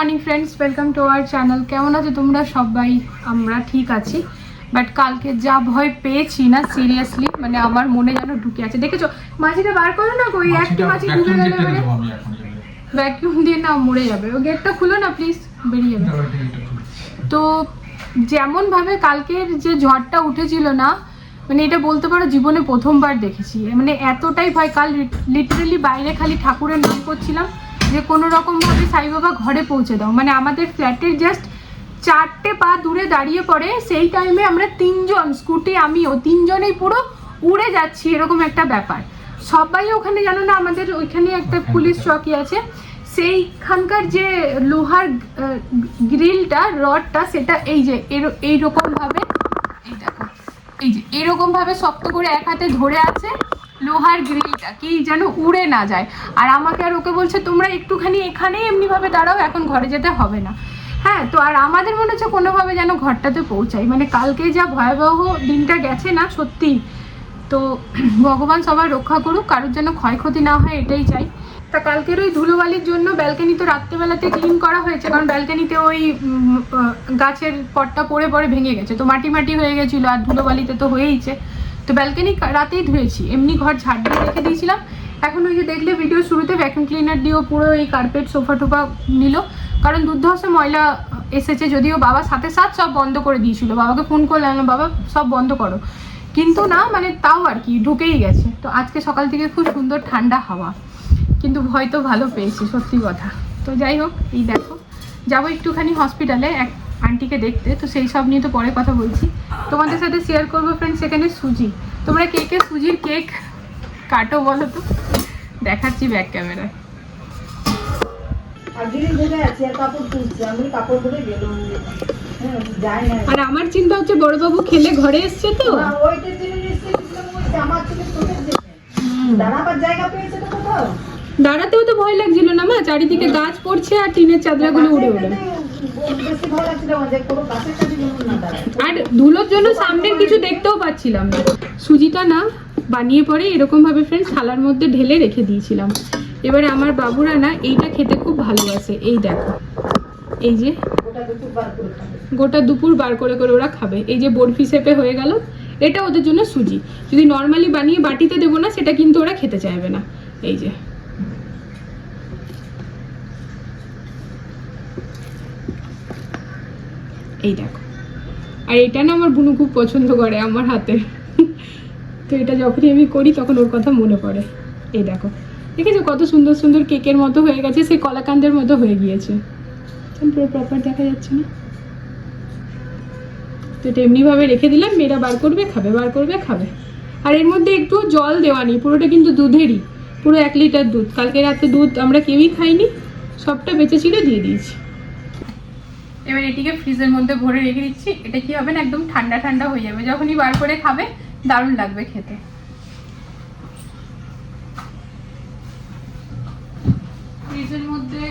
Morning friends welcome to our channel কেমন আছো তোমরা? সবাই আমরা ঠিক আছি। বাট কালকে যা ভয় পেয়েছি না সিরিয়াসলি মানে আমার মনে যেন ঢুকে আছে। দেখেছ? মাছিটা বার করো না ওই একটা মাছি ঢুকে গেলে মানে ভ্যাকিউম দিয়ে না মরে যাবে। ও গেটটা খুলো না প্লিজ বেরিয়ে যাবে। তো যেমন ভাবে কালকের যে ঝড়টা উঠেছিল না মানে এটা বলতে পারো জীবনে প্রথমবার দেখেছি। মানে এতটাই ভয় কাল লিটারেলি বাইরে খালি ঠাকুরের নাম করছিলাম। যে কোনো রকম ভাবে সাই বাবা ঘরে পৌঁছে দাও। মানে আমাদের ফ্ল্যাটের জাস্ট চারটে পা দূরে দাঁড়িয়ে পড়ে, সেই টাইমে আমরা তিনজন, স্কুটি, আমিও, তিনজনেই পুরো উড়ে যাচ্ছি, এরকম একটা ব্যাপার। সবাই ওখানে জানো না, আমাদের ওইখানে একটা পুলিশ চকি আছে। সেইখানকার যে লোহার গ্রিলটা রডটা, সেটা এই যে, এর- এইরকম ভাবে, এই দেখো, এই যে এরকমভাবে শক্ত করে এক হাতে ধরে আছে। লোহার গ্রিলটা, কি যেন উড়ে না যায়। আর আমাকে আর ওকে বলছে, তোমরা একটুখানি এখানেই এমনিভাবে দাঁড়াও, এখন ঘরে যেতে হবে না। হ্যাঁ তো আর আমাদের মনে হচ্ছে কোনোভাবে যেন ঘরটাতে পৌঁছাই মানে কালকে যা ভয়াবহ দিনটা গেছে না সত্যি তো ভগবান সবার রক্ষা করুক, কারোর যেন ক্ষয়ক্ষতি না হয়, এটাই চাই। তা কালকের ওই ধুলোবালির জন্য ব্যালকানি তো রাত্রেবেলাতে ক্লিন করা হয়েছে, কারণ ব্যালকানিতে ওই গাছের পটটা পড়ে পড়ে ভেঙে গেছে। তো মাটি মাটি হয়ে গেছিল, আর ধুলোবালিতে তো হয়েইছে। তো ব্যালকানি রাতেই ধুয়েছি। এমনি ঘর ঝাড় দিয়ে রেখে দিয়েছিলাম। এখন ওই যে দেখলে ভিডিও শুরুতে ভ্যাকুম ক্লিনার দিয়েও পুরো এই কার্পেট সোফা টোফা নিল। কারণ দুর্ধর্ষ ময়লা এসেছে যদিও বাবা সাথে সাথ সব বন্ধ করে দিয়েছিল। বাবাকে ফোন করলাম বাবা, সব বন্ধ করো। কিন্তু না মানে তাও আর কি, ঢুকেই গেছে। তো আজকে সকাল থেকে খুব সুন্দর ঠান্ডা হাওয়া। কিন্তু ভয় তো ভালো পেয়েছি, সত্যি কথা। তো যাই হোক, এই দেখো। যাব একটুখানি হসপিটালে এক আন্টিকে দেখতে তো সেই সব নিয়ে তো পরে কথা বলছি। তোমাদের সাথে শেয়ার করব ফ্রেন্ড সেখানে সুজি। তোমরা কে কে সুজির কেক কাটো বলো তো? দেখাচ্ছি ব্যাক ক্যামেরায় আর আমার চিন্তা হচ্ছে বড়বাবু খেলে ঘরে এসছে তো? দাঁড়াতেও তো ভয় লাগছিল না মা চারিদিকে গাছ পড়ছে আর টিনের চাদরাগুলো উড়ে উড়ে। আর ধুলোর জন্য সামনের কিছু দেখতেও পাচ্ছিলাম না। সুজিটা না বানিয়ে পরে এরকম ভাবে ফ্রেন্ডস থালার মধ্যে ঢেলে রেখে দিয়েছিলাম। এবারে আমার বাবুরা না এইটা খেতে খুব ভালোবাসে। এই দেখো। এই যে। গোটা দুপুর বার করে করে ওরা খাবে। এই যে বরফি শেপে হয়ে গেল, এটা ওদের জন্য সুজি। যদি নর্মালি বানিয়ে বাটিতে দেবো না, সেটা কিন্তু ওরা খেতে চাইবে না। এই যে। এই দেখো। আর এটা না আমার বুনু খুব পছন্দ করে আমার হাতে। তো এটা যখনই আমি করি তখন ওর কথা মনে পড়ে। এই দেখো। দেখেছ কত সুন্দর সুন্দর কেকের মতো হয়ে গেছে সেই কলাকান্দের মতো হয়ে গিয়েছে। পুরো প্রপার দেখা যাচ্ছে না? তো এটা এমনিভাবে রেখে দিলাম, মেয়েরা বার করবে, খাবে, বার করবে, খাবে। আর এর মধ্যে একটু জল দেওয়া নেই, পুরোটা কিন্তু দুধেরই, পুরো এক লিটার দুধ। কালকে রাতে দুধ আমরা কেউই খাইনি, সবটা বেঁচে ছিল দিয়ে দিয়েছি। এবার এটিকে ফ্রিজের মধ্যে ভরে রেখে দিচ্ছি। এটা কি হবে না? একদম ঠান্ডা ঠান্ডা হয়ে যাবে। যখনই বার করে খাবে দারুণ লাগবে খেতে। ফ্রিজের মধ্যে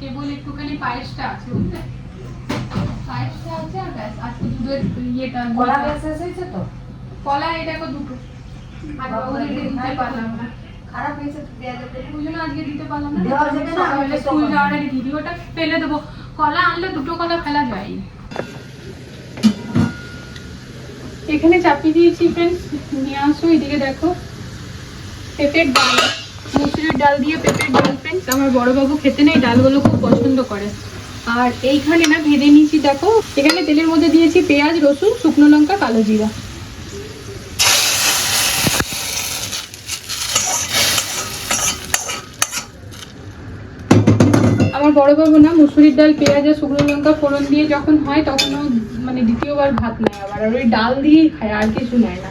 কেবল একটুখানি পায়েসটা আছে বুঝলে? পায়েসটা আছে আর ব্যাস আজকে দুধের ইয়েটা কলা শেষ হয়েছে তো? কলা এই দেখো দুটো। আর বাবুদেরকে দিতে পারলাম না। খারাপ হয়েছে দেয়া যাবে। ওই জন্য আজকে দিতে পারলাম না। দেওয়া যাবে না, সকালে স্কুল যাওয়ার আগে দিদি ওটা ফেলে দেবো। কলা আনলে দুটো কলা ফেলা যায়। এখানে চাপিয়ে দিয়েছি ফ্রেন্ডস নিয়ে আসো, এদিকে দেখো। পেঁপের ডাল, মুসুরির ডাল দিয়ে পেঁপের ডাল ফ্রেন্ডস আমার বড়বাবু খেতে নেই, ডালগুলো খুব পছন্দ করে। আর এইখানে না ভেজে নিয়েছি, দেখো, এখানে তেলের মধ্যে দিয়েছি পেঁয়াজ, রসুন, শুকনো লঙ্কা, কালো জিরা। আমার বড় বাবু না, মুসুরির ডাল, পেঁয়াজ আর শুকনো লঙ্কা ফোড়ন দিয়ে যখন হয় তখন মানে দ্বিতীয়বার ভাত নেয় আবার, আর ওই ডাল দিয়েই খায়, আর কিছু নেয় না।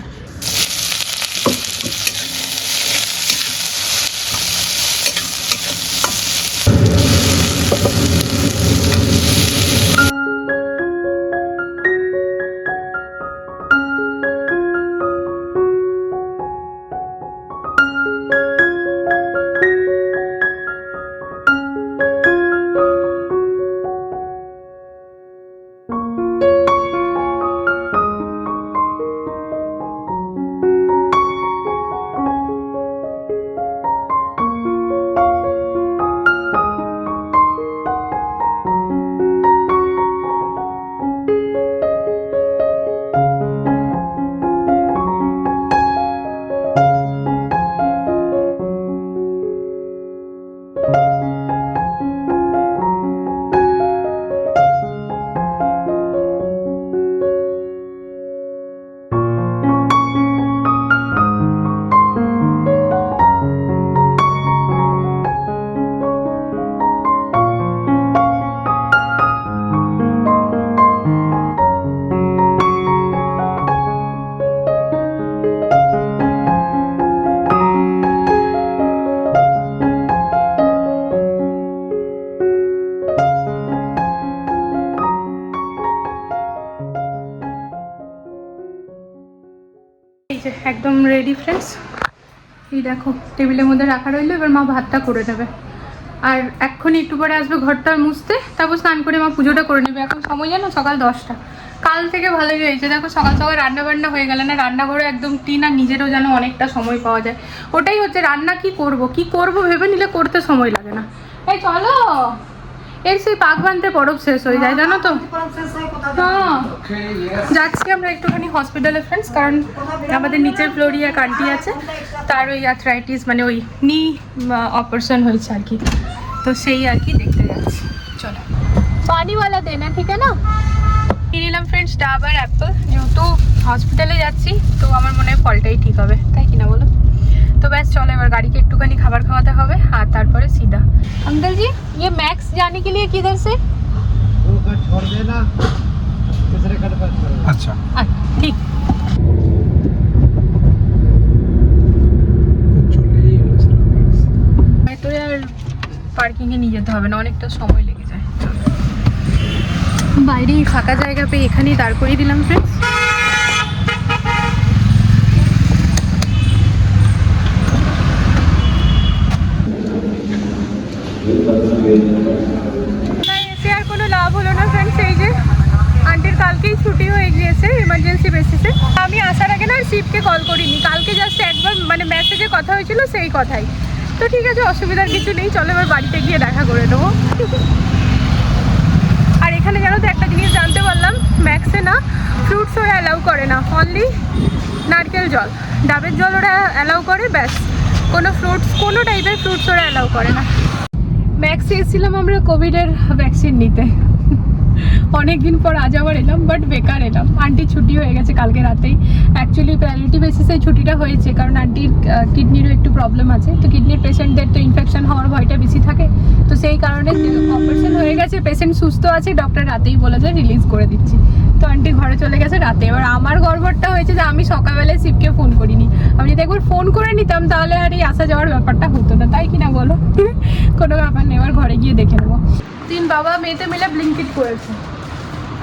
একদম রেডি ফ্রেন্ডস এই দেখো, টেবিলের মধ্যে রাখা রইল, এবার মা ভাতটা করে দেবে আর এক্ষুনি একটু পরে আসবে ঘরটা মুছতে, তারপর স্নান করে মা পুজোটা করে নেবে। এখন সময় জানো, সকাল দশটা। কাল থেকে ভালোই হয়েছে। দেখো, সকাল সকাল রান্না বান্না হয়ে গেলে না, রান্নাঘরে একদম টিন আর নিজেরও যেন অনেকটা সময় পাওয়া যায়। ওটাই হচ্ছে, রান্না কি করব? কি করব ভেবে নিলে করতে সময় লাগে না। এই চলো! এই সেই পাক বানতে পরব শেষ হয়ে যায় জানো তো? হ্যাঁ যাচ্ছি আমরা একটুখানি হসপিটালে ফ্রেন্ডস কারণ আমাদের নিচের ফ্লোরি এক আন্টি আছে। তার ওই অ্যাথরাইটিস মানে ওই নি অপারেশন হয়েছে আর কি। তো সেই আর কি দেখতে যাচ্ছি। চলো। পানিওয়ালা দেনা ঠিক আছে না? নিয়ে নিলাম ফ্রেন্ডস ডাব আর অ্যাপেল যেহেতু হসপিটালে যাচ্ছি তো আমার মনে হয় ফলটাই ঠিক হবে। তাই কি না বলো? তো ব্যাস চলো এবার গাড়িকে একটুখানি খাবার খাওয়াতে হবে আর তারপরে সিধা अंकल जी ये मैक्स जाने के लिए किधर से दो कट छोड़ देना तीसरे कट पर छोड़ देना। আচ্ছা अच्छा ठीक চলেই এলো সারা friends। তো আর পার্কিংয়ে নিয়ে যেতে হবে না অনেকটা সময় লেগে যায় বাইরেই ফাঁকা জায়গা পেয়ে এখানেই দাঁড় করিয়ে দিলাম ফ্রেন্ডস কল করিনি। কালকে জাস্ট একবার মানে মেসেজে কথা হয়েছিল সেই কথাই। তো ঠিক আছে, অসুবিধার কিছু নেই, চলো এবার বাড়িতে গিয়ে দেখা করে নেব। আর এখানে জানো তো একটা জিনিস জানতে পারলাম ম্যাক্সে না ফ্রুটস ওরা অ্যালাউ করে না অনলি নারকেল জল। ডাবের জল ওরা অ্যালাউ করে, ব্যাস। কোনো ফ্রুটস কোনো টাইপের ফ্রুটস ওরা অ্যালাউ করে না। ম্যাক্সে এসেছিলাম আমরা কোভিডের ভ্যাকসিন নিতে। অনেকদিন পর আজ আবার এলাম বাট বেকার এলাম। আন্টির ছুটি হয়ে গেছে কালকে রাতেই। অ্যাকচুয়ালি প্রায়োরিটি বেসিসে ছুটিটা হয়েছে, কারণ আন্টির কিডনিরও একটু প্রবলেম আছে। তো কিডনির পেশেন্টদের তো ইনফেকশন হওয়ার ভয়টা বেশি থাকে। তো সেই কারণে অপারেশন হয়ে গেছে পেশেন্ট সুস্থ আছে ডক্টর রাতেই বলে বলেছে রিলিজ করে দিচ্ছি। তো আন্টি ঘরে চলে গেছে রাতে। এবার আমার গড়বড়টা হয়েছে যে আমি সকালবেলায় শিবকে ফোন করিনি। আমি যদি একবার ফোন করে নিতাম, তাহলে আর এই আসা যাওয়ার ব্যাপারটা হতো না। তাই কি না বলো? কোনো ব্যাপার নেই, এবার ঘরে গিয়ে দেখে নেব। তিন বাবা মেয়েতে মিলে ব্লিঙ্কিট করেছে।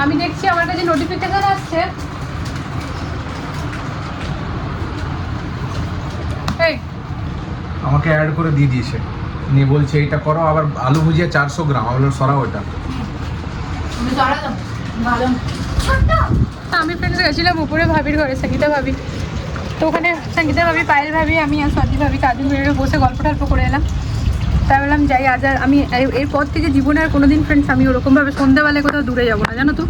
আমি দেখছি আমার কাছে নোটিফিকেশন আসছে। এই। আমাকে অ্যাড করে দিয়ে দিয়েছে। নিয়ে বলছে এইটা করো আবার আলু ভুজিয়া চারশো গ্রাম। আমি বললাম সরাও ওটা আমি ফ্রেন্ডস গেছিলাম উপরে ভাবির ঘরে সঙ্গীতা ভাবি। তো ওখানে সঙ্গীতা ভাবি পায়েল ভাবি আমি আর সজি ভাবি কাজু বেরোয় বসে গল্প টল্প করে এলাম। তাই বললাম, যাই, আজ আর আমি এরপর থেকে জীবনে আর কোনোদিন ফ্রেন্ডস আমি ওরকমভাবে সন্ধ্যেবেলায় কোথাও দূরে যাব না, জানো তো।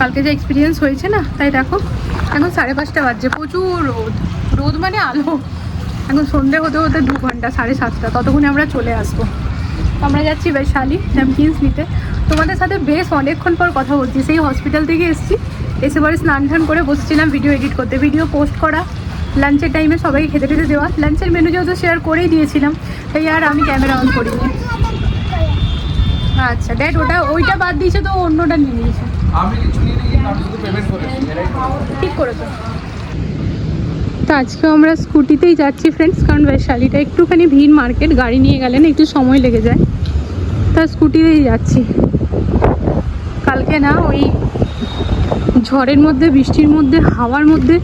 কালকে যে এক্সপিরিয়েন্স হয়েছে না, তাই দেখো, এখন সাড়ে পাঁচটা বাজছে, প্রচুর রোদ। রোদ মানে আলো। এখন সন্ধে হতে হতে দু ঘণ্টা, সাড়ে সাতটা, ততক্ষণে আমরা চলে আসব। আমরা যাচ্ছি বৈশালী ন্যামকিন্স নিতে। তোমাদের সাথে বেশ অনেকক্ষণ পর কথা বলছি, সেই হসপিটাল থেকে এসেছি, এসে পরে স্নান টান করে বসছিলাম ভিডিও এডিট করতে ভিডিও পোস্ট করা। লাঞ্চের টাইমে সবাইকে খেতে টেতে দেওয়া। লাঞ্চের মেনু যেহেতু শেয়ার করেই দিয়েছিলাম তাই আর আমি ক্যামেরা অন করিনি। আচ্ছা ড্যাড ওটা ওইটা বাদ দিয়েছে তো অন্যটা নিয়ে নিয়েছে। ঠিক করেছ। তো আজকে আমরা স্কুটিতেই যাচ্ছি ফ্রেন্ডস কারণ বৈশালীটা একটুখানি ভিড় মার্কেট গাড়ি নিয়ে গেলে না একটু সময় লেগে যায়। তা স্কুটিতেই যাচ্ছি। কালকে না ওই ঝড়ের মধ্যে বৃষ্টির মধ্যে হাওয়ার মধ্যে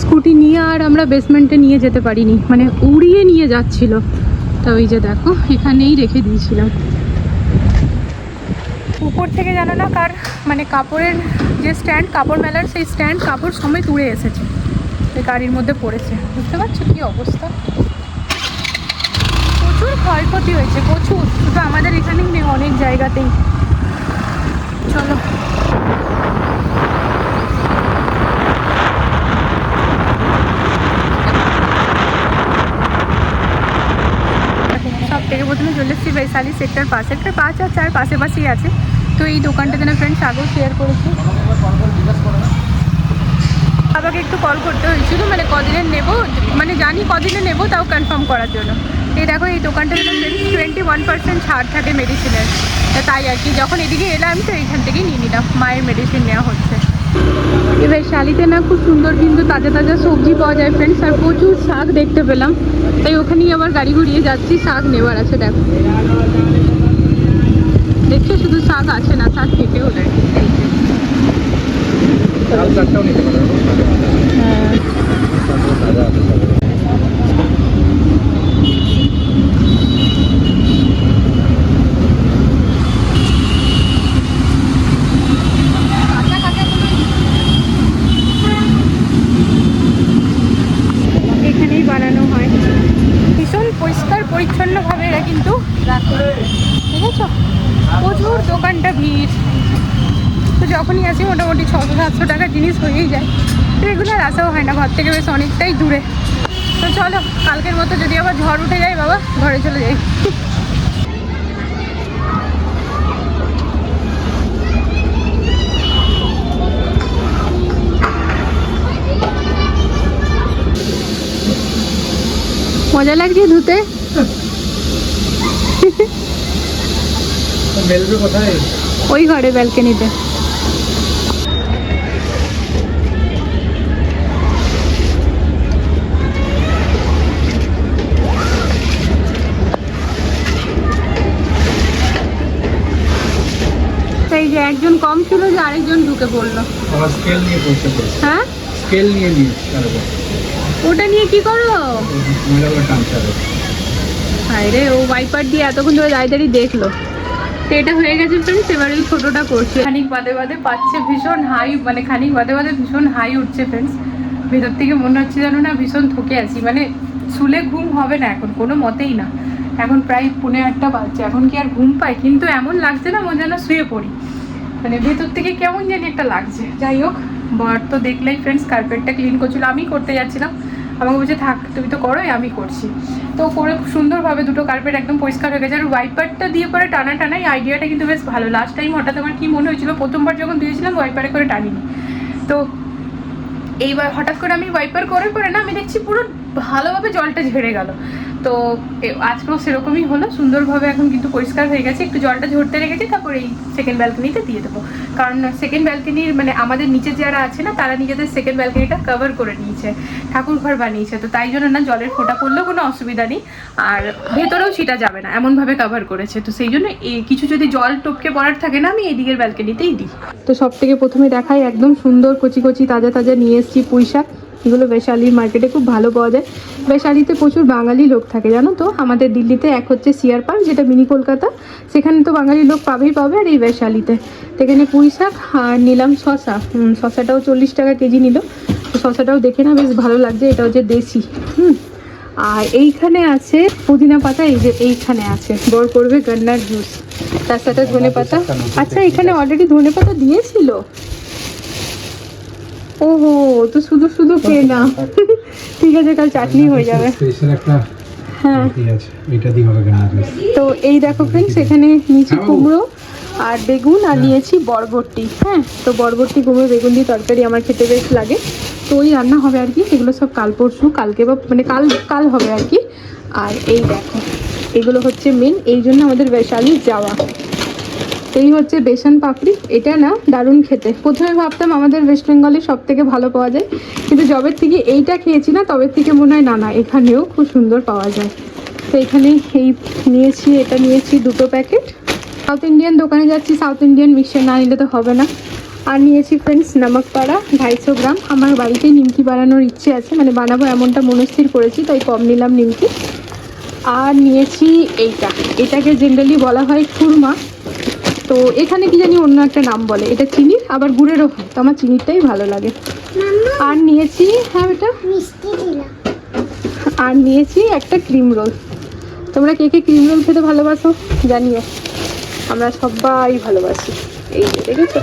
স্কুটি নিয়ে আর আমরা বেসমেন্টে নিয়ে যেতে পারিনি মানে উড়িয়ে নিয়ে যাচ্ছিল। তা ওই যে দেখো, এখানেই রেখে দিয়েছিলাম। উপর থেকে জানো না কার মানে কাপড়ের যে স্ট্যান্ড, কাপড় মেলার সেই স্ট্যান্ড, কাপড় সময় তুলে এসেছে। এই গাড়ির মধ্যে পড়েছে। বুঝতে পারছ কি অবস্থা? প্রচুর ক্ষয়ক্ষতি হয়েছে, প্রচুর। শুধু আমাদের এখানেই নেই, অনেক জায়গাতেই। চলো সব থেকে প্রথমে চলে এসেছি বৈশালী সেক্টর পাঁচ সেক্টর পাঁচ আর চার পাশে পাশেই আছে। তো এই দোকানটা যেন ফ্রেন্ডস আগেও শেয়ার করেছি। বাবাকে একটু কল করতে হয়েছিল মানে কদিনের নেব? মানে জানি কদিনে নেব, তাও কনফার্ম করার জন্য। এই দেখো, এই দোকানটা যেন টোয়েন্টি ওয়ান পার্সেন্ট ছাড় থাকে মেডিসিনের তাই আর কি, যখন এদিকে এলাম, তো এইখান থেকেই নিয়ে নিলাম। মায়ের মেডিসিন নেওয়া হচ্ছে। এবার শালিতে না খুব সুন্দর কিন্তু তাজা তাজা সবজি পাওয়া যায় ফ্রেন্ডস আর প্রচুর শাক দেখতে পেলাম। তাই ওখানেই আবার গাড়ি ঘুরিয়ে যাচ্ছি, শাক নেওয়ার আছে, দেখো। দেখছ, শুধু শাক আছে না, শাক কেটেও দেয় লাল চারটাও নিতে পারো হ্যাঁ প্রচণ্ডভাবে এরা কিন্তু রাখে দেখেছ প্রচুর দোকানটা ভিড় তো যখনই আসি মোটামুটি ছশো সাতশো টাকার জিনিস হয়েই যায়। রেগুলার আসাও হয় না ঘর থেকে বেশ অনেকটাই দূরে। তো চলো কালকের মতো যদি আবার ঝড় উঠে যায় বাবা ঘরে চলে যাই। মজা লাগছে ধুতে? ওই ঘরে ব্যালকনিতে। যে একজন কম ছিল যে আরেকজন ঢুকে পড়ল। স্কেল নিয়ে পৌঁছে হ্যাঁ? স্কেল নিয়ে নিয়ে ওটা নিয়ে কি করো? মেলাবার টানতে হবে হায় রে ও ওয়াইপার দিয়ে এতক্ষণ ধরে দাঁড়িয়ে দাঁড়িয়ে দেখল। তো এটা হয়ে গেছে ফ্রেন্ডস এবার ওই ছোটোটা করছে। খানিক বাদে বাদে পাচ্ছে ভীষণ হাই মানে খানিক বাদে বাদে ভীষণ হাই উঠছে ফ্রেন্ডস ভেতর থেকে মনে হচ্ছে যেন না ভীষণ থকে আছি। মানে শুলে ঘুম হবে না এখন কোনো মতেই না। এখন প্রায় পৌনে আটটা বাজছে এখন কি আর ঘুম পাই কিন্তু এমন লাগছে না মনে যেন শুয়ে পড়ি। মানে ভেতর থেকে কেমন জানি একটা লাগছে। যাই হোক, বর তো দেখলেই ফ্রেন্ডস কার্পেটটা ক্লিন করছিল আমি করতে যাচ্ছিলাম। আমাকে বলছে, থাক, তুমি তো করোই, আমি করছি। তো করে সুন্দরভাবে দুটো কার্পেট একদম পরিষ্কার হয়ে গেছে। আর ওয়াইপারটা দিয়ে পরে টানা টানাই আইডিয়াটা কিন্তু বেশ ভালো। লাস্ট টাইম হঠাৎ আমার কী মনে হয়েছিল, প্রথমবার যখন দিয়েছিলাম ওয়াইপারে করে টানিনি। তো এইবার হঠাৎ করে আমি ওয়াইপার করে করে না, আমি দেখছি পুরো ভালোভাবে জলটা ঝেড়ে গেল। তো আজকেও সেরকমই হলো। সুন্দরভাবে এখন কিন্তু পরিষ্কার হয়ে গেছে। একটু জলটা ঝরতে রেখেছি তারপর এই সেকেন্ড ব্যালকনিতে দিয়ে দেবো। কারণ সেকেন্ড ব্যালকনির মানে আমাদের নিচে যারা আছে না, তারা নিজেদের সেকেন্ড ব্যালকনিটা কভার করে নিয়েছে। ঠাকুর ঘর বানিয়েছে। তো তাই জন্য না জলের ফোঁটা পড়লেও কোনো অসুবিধা নেই। আর ভেতরেও সেটা যাবে না, এমনভাবে কভার করেছে। তো সেই জন্য কিছু যদি জল টপকে পড়ার থাকে না, আমি এই দিকের ব্যালকনিতেই দিই। তো সব থেকে প্রথমে দেখাই, একদম সুন্দর কচি কচি, তাজা তাজা নিয়ে এসেছি পুঁই শাক এগুলো বৈশালীর মার্কেটে খুব ভালো পাওয়া যায়। বৈশালীতে প্রচুর বাঙালি লোক থাকে জানো তো? আমাদের দিল্লিতে এক হচ্ছে সিয়ার পার্ক যেটা মিনি কলকাতা। সেখানে তো বাঙালি লোক পাবেই পাবে আর এই বৈশালীতে। তো এখানে পুঁই শাক আর নিলাম শশা। শশাটাও চল্লিশ টাকা কেজি নিল। তো শশাটাও দেখে না বেশ ভালো লাগছে এটা হচ্ছে দেশি। হুম আর এইখানে আছে পুদিনা পাতা এই যে এইখানে আছে। বর করবে গান্নার জুস। তার সাথে ধনে পাতা। আচ্ছা এখানে অলরেডি ধনে পাতা দিয়েছিল? ওহো তো শুধু শুধু খেয়ে না ঠিক আছে কাল চাটনি হয়ে যাবে। স্পেশাল একটা হ্যাঁ। তো এই দেখো ফ্রেন্ডস এখানে নিয়েছি কুমড়ো আর বেগুন আর নিয়েছি বরবটি। হ্যাঁ তো বরবটি কুমড়ো বেগুন দিয়ে তরকারি আমার খেতে বেশ লাগে। তো ওই রান্না হবে আর কি এগুলো সব কাল পরশু কালকে বা মানে কাল কাল হবে আর কি। আর এই দেখো এগুলো হচ্ছে মেন এই জন্য আমাদের বৈশালী যাওয়া। এই হচ্ছে বেসন পাপড়ি। এটা না দারুণ খেতে। প্রথমে ভাবতাম আমাদের ওয়েস্ট বেঙ্গলে সব থেকে ভালো পাওয়া যায়। কিন্তু জবের থেকে এইটা খেয়েছি না, তবে থেকে মনে হয় না না, এখানেও খুব সুন্দর পাওয়া যায়। তো এখানে এই নিয়েছি, এটা নিয়েছি দুটো প্যাকেট। সাউথ ইন্ডিয়ান দোকানে যাচ্ছি সাউথ ইন্ডিয়ান মিক্সচার না নিলে তো হবে না। আর নিয়েছি ফ্রেন্ডস নামক পাড়া ঢাইশো গ্রাম। আমার বাড়িতেই নিমকি বানানোর ইচ্ছে আছে মানে বানাবো এমনটা মনস্থির করেছি, তাই কম নিলাম নিমকি। আর নিয়েছি এইটা। এটাকে জেনারেলি বলা হয় খুরমা। তো এখানে কি জানি অন্য একটা নাম বলে এটা চিনির আবার গুড়েরও হয় তো আমার চিনিরটাই ভালো লাগে। আর নিয়েছি হ্যাঁ এটা আর নিয়েছি একটা ক্রিম রোল। তোমরা কে কে ক্রিম রোল খেতে ভালোবাসো জানিও। আমরা সবাই ভালোবাসি। এই যে দেখেছ?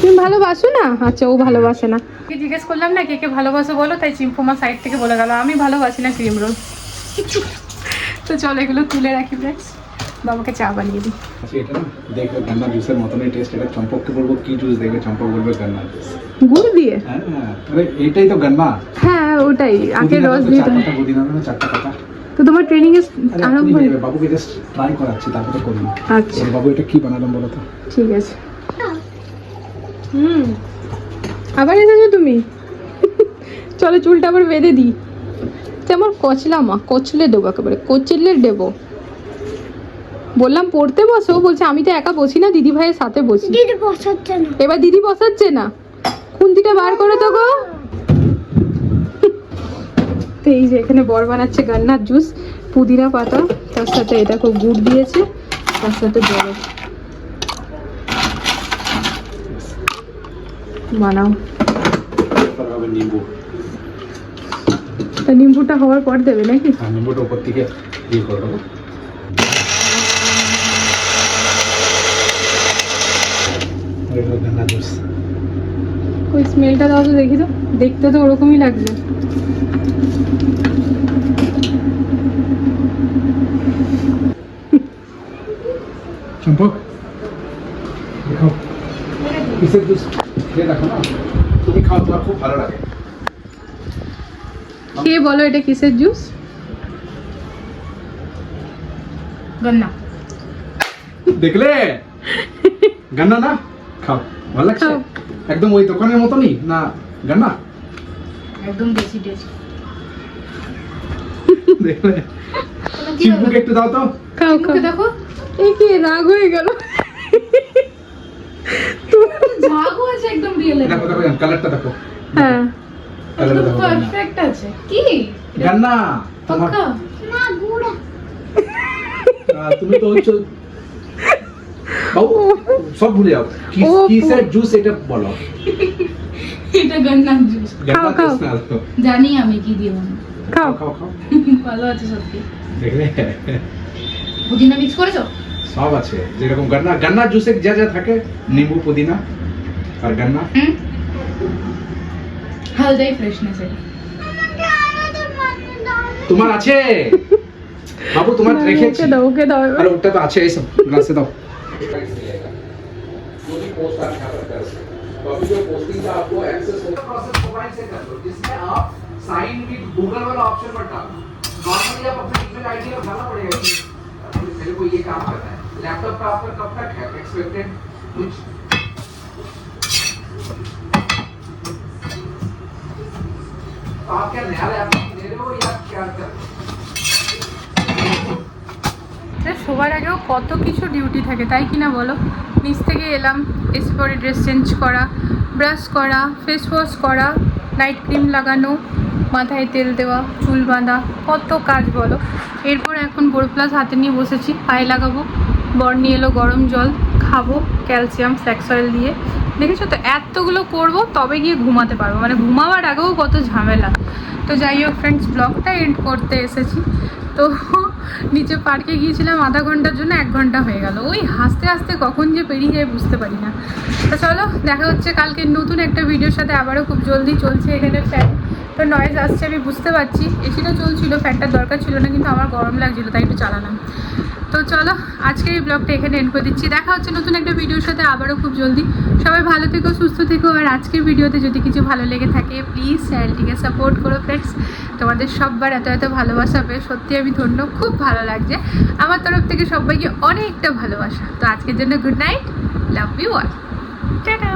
তুমি ভালোবাসো না? আচ্ছা ও ভালোবাসে না। কে জিজ্ঞেস করলাম না কে কে ভালোবাসো বলো তাই চিম্পুমা সাইড থেকে বলে গেল আমি ভালোবাসি না ক্রিম রোল। তো চলো এগুলো তুলে রাখি ফ্রেন্ডস বাবাকে চা বানিয়ে দিই। আচ্ছা এটা না দেখবে গান্না জুসের মতনই টেস্ট এটা চম্পককে বলব কি জুস দেখবে? চম্পক বলবে গান্না জুস। গুড় দিয়ে? হ্যাঁ আরে এটাই তো গান্না। হ্যাঁ ওটাই পুদিনা রস দিয়ে তো- পাতা, পুদিনা তো চারটা পাতা। তো তোমার ট্রেনিং এর আরম্ভ হয়ে হয়ে- যাবে, বাবুকে জাস্ট ট্রাই করাচ্ছি তারপরে করব। আচ্ছা। বাবু এটা কি বানালাম বলো তো? ঠিক আছে। হুম আবার এসেছ তুমি? চলো চুলটা আবার বেঁধে দিই। তো আমার কচলা মা কচলে দেবো একেবারে কচলে দেবো। বললাম পড়তে বসো। বলছে আমি তো একা বসি না দিদি ভাইয়ের সাথে বসি। দিদি বসাচ্ছে না। এবার দিদি বসাচ্ছে না? খুন্তিটা বার করে তো গো। তো এই যে এখানে বর বানাচ্ছে গান্নার জুস পুদিনা পাতা তার সাথে এটা খুব গুড় দিয়েছে তার সাথে বরফ বানাও। নিম্বু নিম্বুটা হওয়ার পর দেবে নাকি? নিম্বুটা উপর থেকে দিয়ে করে দেবো এগুলো গান্না জুস ওই স্মেলটা দাও তো দেখি তো। দেখতে তো ওরকমই লাগছে। চম্পক দেখাও কিসের জুস? খেয়ে দেখো না? তুমি খাও তোমার খুব ভালো লাগে। কে বলো এটা কিসের জুস? গন্না। দেখলে? গান্না না? খাও ভালো লাগছে? একদম ওই দোকানের মতনই না গান্না? একদম বেশি টেস্ট দেখলে? একটু দাও তো। খাও খাও। দেখো। এই কি রাগ হয়ে গেল? ঝাগু আছে একদম রিয়েল দেখো দেখো কালারটা দেখো। হ্যাঁ। কালারটা দেখো পারফেক্ট আছে। কি? গান্না তোমার তুমি তো হচ্ছে সব ভুলে যাও। কিসের জুস এটা বলো। এটা গন্নার জুস খাও। তো। জানি আমি কি দিয়ে খাও। খাও খাও ভালো আছে সত্যি। দেখলে? পুদিনা মিক্স করেছ? সব আছে। যেরকম গান্না গান্না জুসে যা যা থাকে নিম্বু পুদিনা আর গান্না। হালদাই ফ্রেশনেস এটা তোমার আছে? বাবু তোমার রেখেছি। ওকে দাও ওকে দাও। আরে ওটা তো আছে এইসব গ্লাসে দাও। डिपेंड मिलेगा जो भी पोस्ट आप यहाँ पर कर सकते तो अभी जो पोस्टिंग का आपको एक्सेस हो प्रोसेस मोबाइल से कर लो, जिसमें आप साइन भी गूगल वाला ऑप्शन पर डालो। नॉर्मली आप अपने ईमेल आईडी में डालना पड़ेगा कि मेरे को ये काम करना है। लैपटॉप का आपका कब तक है? एक्सपेक्टेड कुछ तो आप क्या नया लैपटॉप ले रहे हो या क्या कर रहे हो? সবার আগেও কত কিছু ডিউটি থাকে, তাই কিনা বলো? নিচ থেকে এলাম, এসে পরে ড্রেস চেঞ্জ করা ব্রাশ করা ফেস ওয়াশ করা নাইট ক্রিম লাগানো, মাথায় তেল দেওয়া, চুল বাঁধা, কত কাজ বলো। এরপর এখন বোর প্লাস হাতে নিয়ে বসেছি, পায়ে লাগাবো, বর নিয়ে এলো গরম জল, খাব ক্যালসিয়াম ফ্ল্যাক্স অয়েল দিয়ে। দেখেছ তো, এতগুলো করব, তবে গিয়ে ঘুমাতে পারব। মানে ঘুমাবার আগেও কত ঝামেলা। তো যাই হোক ফ্রেন্ডস ব্লগটা এন্ড করতে এসেছি। তো নিচে পার্কে গিয়েছিলাম আধা ঘণ্টার জন্য, এক ঘণ্টা হয়ে গেল। ওই হাসতে হাসতে কখন যে পেরিয়ে যায় বুঝতে পারি না। তা চলো, দেখা হচ্ছে কালকে নতুন একটা ভিডিওর সাথে। আবারও খুব জলদি চলছে এখানে ফ্যান তো নয়েজ আসছে, আমি বুঝতে পারছি। এসিটা চলছিল ফ্যানটার দরকার ছিল না, কিন্তু আমার গরম লাগছিল, তাই একটু চালালাম। তো চলো, আজকের এই ব্লগটা এখানে এন্ড করে দিচ্ছি। দেখা হচ্ছে নতুন একটা ভিডিওর সাথে, আবারও খুব জলদি। সবাই ভালো থেকো, সুস্থ থেকো, আর আজকের ভিডিওতে যদি কিছু ভালো লেগে থাকে প্লিজ চ্যানেলটিকে সাপোর্ট করো ফ্রেন্ডস তোমাদের সববার এত এত ভালোবাসা পেয়ে সত্যি আমি ধন্য, খুব ভালো লাগছে। আমার তরফ থেকে সবাইকে অনেকটা ভালোবাসা। তো আজকের জন্য good night love you all tata